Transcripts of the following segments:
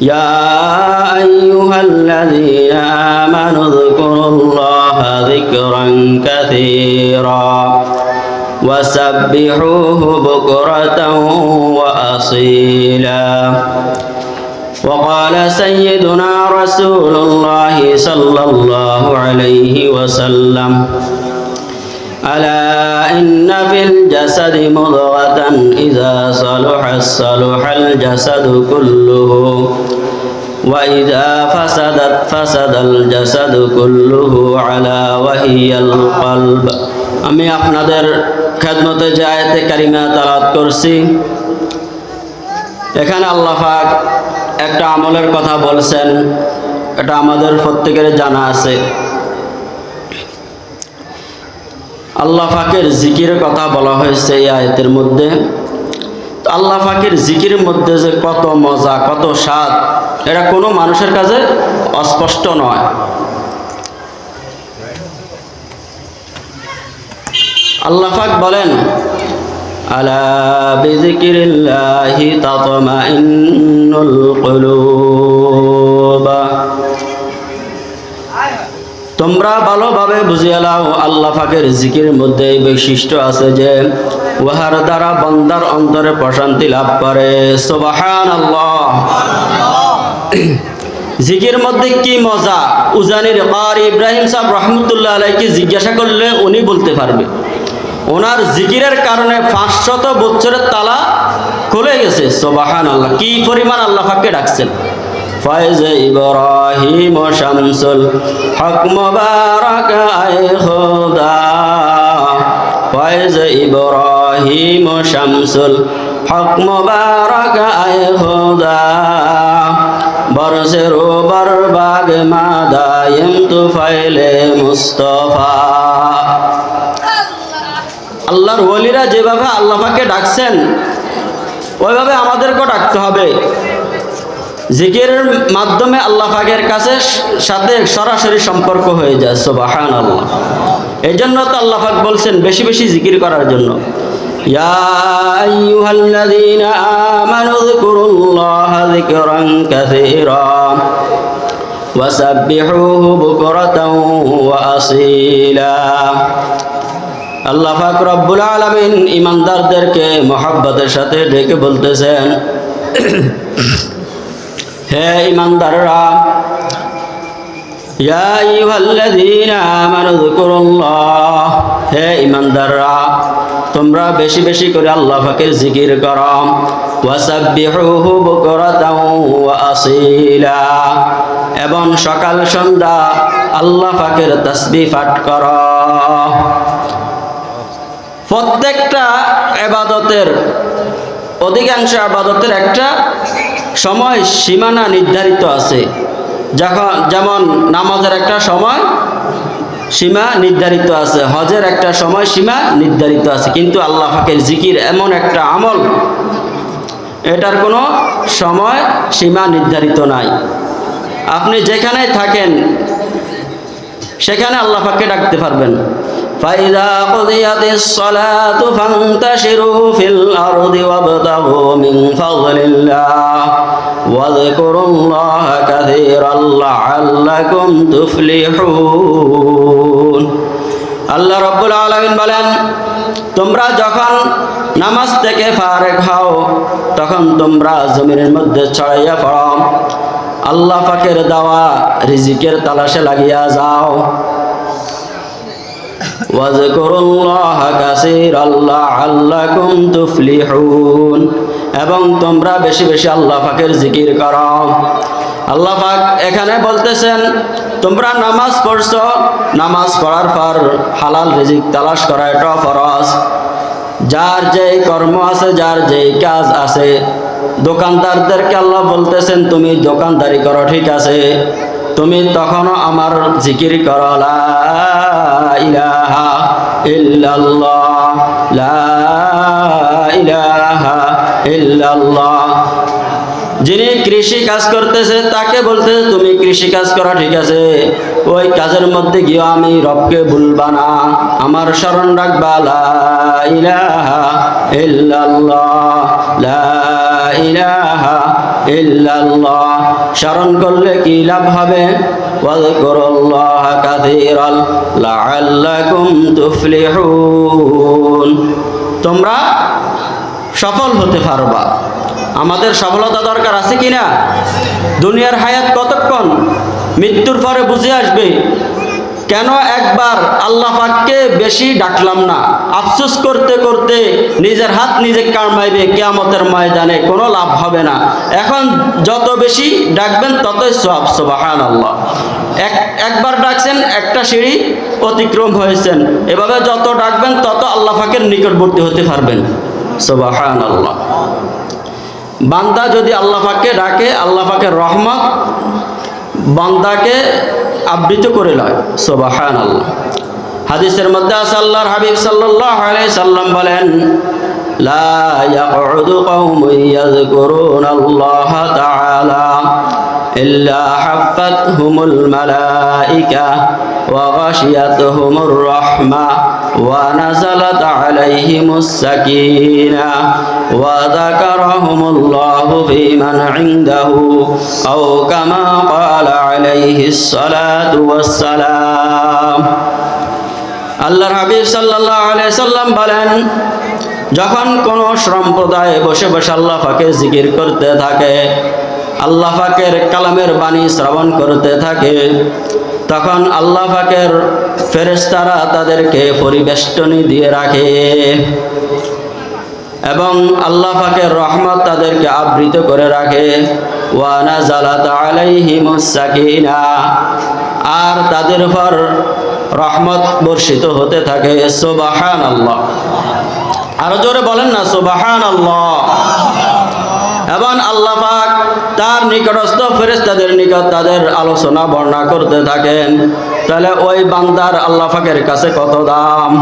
يا أيها الذين آمنوا اذكروا الله ذكرا كثيرا وسبحوه بكرة وأصيلا. وقال سيدنا رسول الله صلى الله عليه وسلم ألا إن في الجسد مضغة إذا صلحت صلح الجسد كله وإذا فسدت فسد الجسد كله على وهي القلب আমি আপনাদের খেদমতে যে আয়াতে কারিমা তালাত করছি এখানে আল্লাহ পাক একটা আমলের কথা বলছেন এটা আমাদের প্রত্যেকের জানা আছে আল্লাহ ফাকের জিকিরের কথা বলা হয়েছে এই আয়তের মধ্যে। আল্লাহ ফাকের জিকিরের মধ্যে যে কত মজা, কত স্বাদ, এটা কোনো মানুষের কাছে অস্পষ্ট নয়। আল্লাহ ফাক বলেন, আলা বিযিকিরিল্লাহি তাতমাইন্নুল কুলুব। তোমরা ভালোভাবে বুঝিয়ে লাও আল্লাহ ফাকের জিকির মধ্যে এই বৈশিষ্ট্য আছে যে, উহার দ্বারা বন্দার অন্তরে প্রশান্তি লাভ করে। সোবাহান আল্লাহ জিকির মধ্যে কি মজা? উজানির আর ইব্রাহিম সাহেব রহমতুল্লাহ আলাইকে জিজ্ঞাসা করলে উনি বলতে পারবে। ওনার জিকিরের কারণে পাঁচশত বছরের তালা খুলে গেছে। সোবাহান আল্লাহ কি পরিমাণ আল্লাহ ফাককে ডাকছেন? ফয়জ ইব্রাহিম শামসুল হক মুবারক, আয় খোদা। ফয়জ ইব্রাহিম শামসুল হক মুবারক, আয় খোদা। বরসের বরবাগ মাদায়ম তু ফাইলে মুস্তফা। আল্লাহর ওলিরা যেভাবে আল্লাহাকে ডাকছেন, ওইভাবে আমাদেরকেও ডাকতে হবে। জিকিরের মাধ্যমে আল্লাহ ফাগের কাছে সাথে সরাসরি সম্পর্ক হয়ে যায় সোবাহান আল্লাহ এই জন্য তো আল্লাহ ফাগ বলছেন, বেশি বেশি জিকির করার জন্য। আল্লাহ রব্বুল আলমিন ইমানদারদেরকে মহাব্বতের সাথে ডেকে বলতেছেন হে ইমানদাররা, ইয়া আইয়ুহাল্লাযীনা আমানু যকুরুল্লাহ, হে ইমানদাররা, তোমরা বেশি বেশি করে আল্লাহ জিকির করো। ওয়াসাব্বিহুহু বুকরাতাও ওয়া এবং সকাল সন্ধ্যা আল্লাহ পাকের তাসবিহ পাঠ করো। প্রত্যেকটা এবাদতের অধিকাংশ আবাদতের একটা সময় সীমানা নির্ধারিত আছে। যখন, যেমন নামাজের একটা সময় সীমা নির্ধারিত আছে, হজের একটা সময় সীমা নির্ধারিত আছে। কিন্তু আল্লাহ ফাকের জিকির এমন একটা আমল, এটার কোনো সময় সীমা নির্ধারিত নাই। আপনি যেখানে থাকেন সেখানে আল্লাহ পাককে ডাকতে পারবেন فإذا قضيت الصلاة فانتشروا في الأرض وابتغوا من فضل الله واذكروا الله كثيرا لعلكم تفلحون আল্লাহ রব্বুল আলমিন বলেন তোমরা যখন নামাজ থেকে ফারেক হও তখন তোমরা জমিনের মধ্যে ছড়াইয়া পড়ো আল্লাহ পাকের দেওয়া রিজিকের তালাশে লাগিয়া যাও। এবং তোমরা বেশি বেশি আল্লাহ পাকের জিকির করো। আল্লাহ পাক এখানে বলতেছেন, তোমরা নামাজ পড়ছ, নামাজ পড়ার পর হালাল রিজিক তালাশ করা এটা ফরজ। যার যেই কর্ম আছে, যার যেই কাজ আছে দোকানদারদেরকে আল্লাহ বলতেছেন, তুমি দোকানদারি করো, ঠিক আছে। তুমি তখনও আমার জিকির করো যিনি কৃষি কাজ করতেছে, তাকে বলতেছে, তুমি কৃষি কাজ করো, ঠিক আছে। ওই কাজের মধ্যে গিয়ে আমি রবকে ভুলবা না। আমার স্মরণ রাখবা, লা ইলাহা লা ইলাহা স্মরণ করলে কি লাভ হবে? তোমরা সফল হতে পারবা। আমাদের সফলতা দরকার আছে কি না দুনিয়ার হায়াত কতক্ষণ মৃত্যুর পরে বুঝে আসবে? কেন একবার আল্লাহ পাককে বেশি ডাকলাম না? আফসোস করতে করতে নিজের হাত নিজে কামাইবে কেয়ামতের ময়দানে কোনো লাভ হবে না। এখন যত বেশি ডাকবেন, ততই সব সোবাহান আল্লাহ এক, একবার ডাকছেন, একটা সিঁড়ি অতিক্রম হয়েছেন। এভাবে যত ডাকবেন, তত আল্লাহ পাকের নিকটবর্তী হতে পারবেন। সোবাহান আল্লাহ বান্দা যদি আল্লাহ পাককে ডাকে, আল্লাহ পাকের রহমত, বান্দাকে আবৃত করে লয়। সোবাহান আল্লাহ হাদিসের মধ্যে আছে, আল্লাহর হাবিব সাল্লাল্লাহু আলাইহি সাল্লাম বলেন, লা ইয়াকউদু কওমুন ইয়াযকুরুনা আল্লাহ তাআলা ইল্লা হাফাতহুমুল মালাইকা ওয়া গাশিয়াতহুমুর রাহমা। ونزلت عليهم السكينة وذكرهم الله في من عنده أو كما قال عليه الصلاة والسلام আল্লাহর হাবিব সাল্লাল্লাহু আলাইহি সাল্লাম বলেন যখন কোন সম্প্রদায় বসে বসে আল্লাহ পাকে জিকির করতে থাকে আল্লাহ পাকের কালামের বাণী শ্রবণ করতে থাকে তখন আল্লাহ পাকের ফেরেশতারা তাদেরকে পরিবেষ্টনী দিয়ে রাখে। এবং আল্লাহ পাকের রহমত তাদেরকে আবৃত করে রাখে। ওয়ানা জালাত আলাইহিমুস সাকিনা। আর তাদের উপর রহমত বর্ষিত হতে থাকে। সুবাহান আল্লাহ আরও জোরে বলেন না সুবাহান আল্লাহ এবং আল্লাহ পাক তার নিকটস্থ ফেরেশতাদের নিকট তাদের আলোচনা বর্ণনা করতে থাকেন। তাহলে ওই বান্দার আল্লাহ পাকের কাছে কত দাম?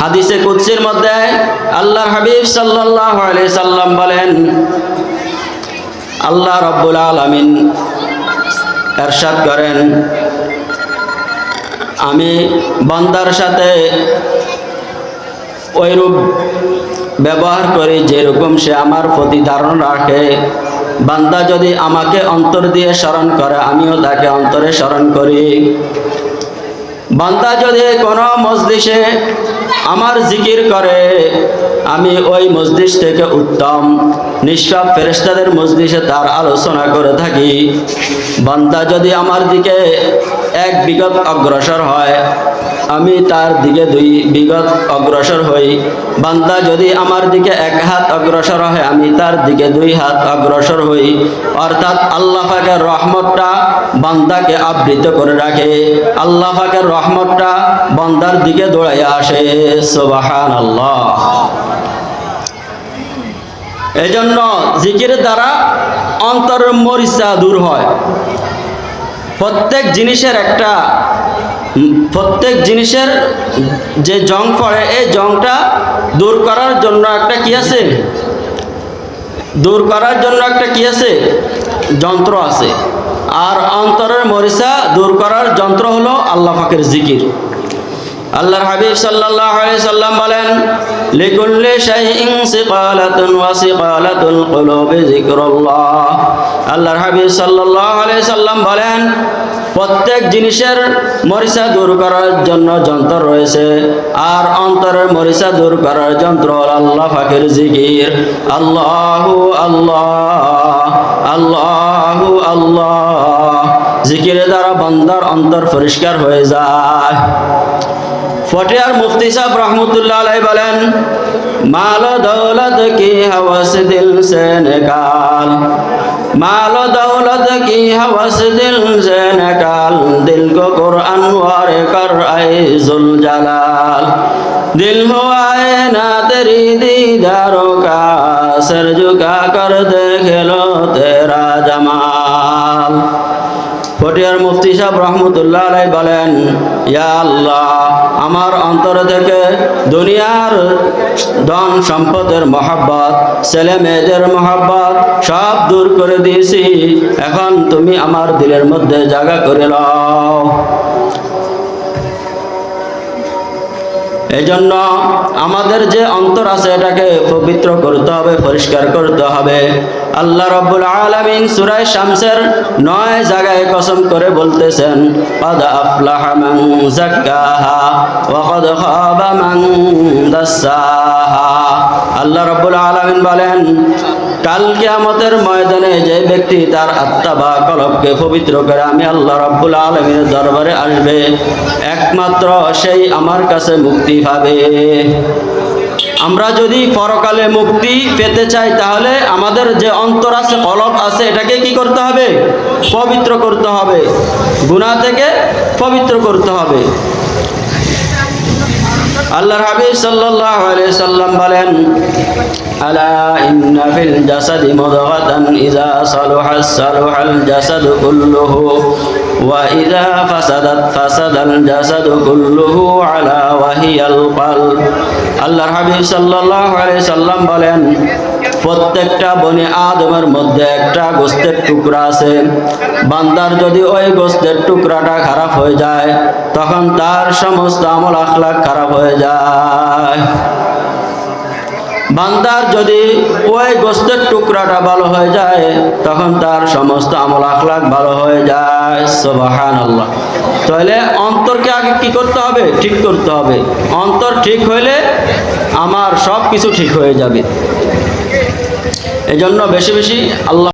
হাদিসে কুৎসির মধ্যে আল্লাহর হাবিব সাল্লাল্লাহু আলাইহি সাল্লাম বলেন, আল্লাহ রব্বুল আলামিন এরশাদ করেন, আমি বান্দার সাথে ওইরূপ ব্যবহার করি যেরকম সে আমার প্রতি ধারণ রাখে। বান্দা যদি আমাকে অন্তর দিয়ে স্মরণ করে, আমিও তাকে অন্তরে স্মরণ করি। বান্দা যদি কোনো মসজিষে আমার জিকির করে, আমি ওই মসজিদ থেকে উত্তম। নিষ্পাপ ফেরেস্তাদের মসজিষে তার আলোচনা করে থাকি। বান্দা যদি আমার দিকে এক বিগত অগ্রসর হয়, আমি তার দিকে দুই বিগত অগ্রসর হই। বান্দা যদি আমার দিকে এক হাত অগ্রসর হয়, আমি তার দিকে দুই হাত অগ্রসর হই। অর্থাৎ আল্লাহ পাকের রহমতটা বান্দাকে আবৃত করে রাখে। আল্লাহ পাকের রহমতটা বান্দার দিকে দৌড়াইয়া আসে। সোবাহান দ্বারা অন্তরের মরিচা দূর হয়। প্রত্যেক জিনিসের একটা, প্রত্যেক জিনিসের যে জং পড়ে, এই জংটা দূর করার জন্য একটা কি আছে? দূর করার জন্য একটা কি আছে? যন্ত্র আছে। আর অন্তরের মরিচা দূর করার যন্ত্র হলো আল্লাহ ফাকের জিকির। আল্লাহর হাবিব সাল্লাল্লাহু আলাইহি সাল্লাম বলেন, লিকুল্লি শাইইন সিকালাতুন ওয়া সিকালাতুল কুলুবি যিকরুল্লাহ। আল্লাহর হাবিব সাল্লাল্লাহু আলাইহি সাল্লাম বলেন, প্রত্যেক জিনিসের মরিচা দূর করার জন্য যন্ত্র রয়েছে, আর অন্তরের মরিচা দূর করার যন্ত্র আল্লাহ ফাকের জিকির। আল্লাহু আল্লাহ আল্লাহু আল্লাহ। জিকিরের দ্বারা বান্দার অন্তর পরিষ্কার হয়ে যায়। ফটিয়ার মুফতি সাহেব রহমতুল্লাহ আলাই বলেন, মাল দৌলত কি হওয়াস দিল সে নেকাল মাল দৌলত কি হওয়াস দিল সে নেকাল দিল কো কোরআন ওয়ারে কর আই জুল জালাল। দিল হোয়ায় না তেরি দিদারো কা, সর ঝুকা কর দেখল তেরা জামা ফটিয়ার মুফতি সাহেব, রহমতুল্লাহ আলাই বলেন, ইয়া আল্লাহ, আমার অন্তর থেকে দুনিয়ার ধন সম্পদের মহাব্বত, ছেলে মেয়েদের মহাব্বত সব দূর করে দিয়েছি। এখন তুমি আমার দিলের মধ্যে জায়গা করে লও এই জন্য আমাদের যে অন্তর আছে এটাকে পবিত্র করতে হবে, পরিষ্কার করতে হবে। আল্লাহ রব্বুল আলমিন সুরাই শামসের নয় জায়গায় কসম করে বলতেছেন কদ আফলাহা মান জাক্কাহা ওয়া কদ খাবা মান দাসাহা। আল্লাহ রব্বুল আলামিন বলেন, কাল কিয়ামতের ময়দানে যে ব্যক্তি তার আত্মা বা কলবকে পবিত্র করে, আমি আল্লাহ রব্বুল আলমীর দরবারে আসবে। একমাত্র সেই আমার কাছে মুক্তি পাবে। আমরা যদি পরকালে মুক্তি পেতে চাই, তাহলে আমাদের যে অন্তর আছে, কলব আছে, এটাকে কি করতে হবে? পবিত্র করতে হবে। গুনাহ থেকে পবিত্র করতে হবে। আল্লাহর হাবিব সাল্লাল্লাহু আলাইহি সাল্লাম বলেন, আলা ইন্না ফিল জাসাদি মুদগাতান ইযা সালুহা, সালুহাল জাসাদু কুল্লুহু, ওয়া ইযা ফাসাদাত ফাসাদাল জাসাদু কুল্লুহু আলা ওয়াহিয়াল কলব আল্লাহর হাবিব সাল্লাল্লাহু আলাইহি সাল্লাম বলেন প্রত্যেকটা বনে আদমের মধ্যে একটা গোস্তের টুকরা আছে। বান্দার যদি ওই গোস্তের টুকরাটা খারাপ হয়ে যায়, তখন তার সমস্ত আমল আখলাক খারাপ হয়ে যায়। বান্দার যদি ওই গোস্তের টুকরাটা ভালো হয়ে যায়, তখন তার সমস্ত আমল আখলাক ভালো হয়ে যায়। সোবাহান আল্লাহ তাহলে অন্তরকে আগে কি করতে হবে? ঠিক করতে হবে। অন্তর ঠিক হইলে আমার সব কিছু ঠিক হয়ে যাবে। এজন্য বেশি বেশি আল্লাহ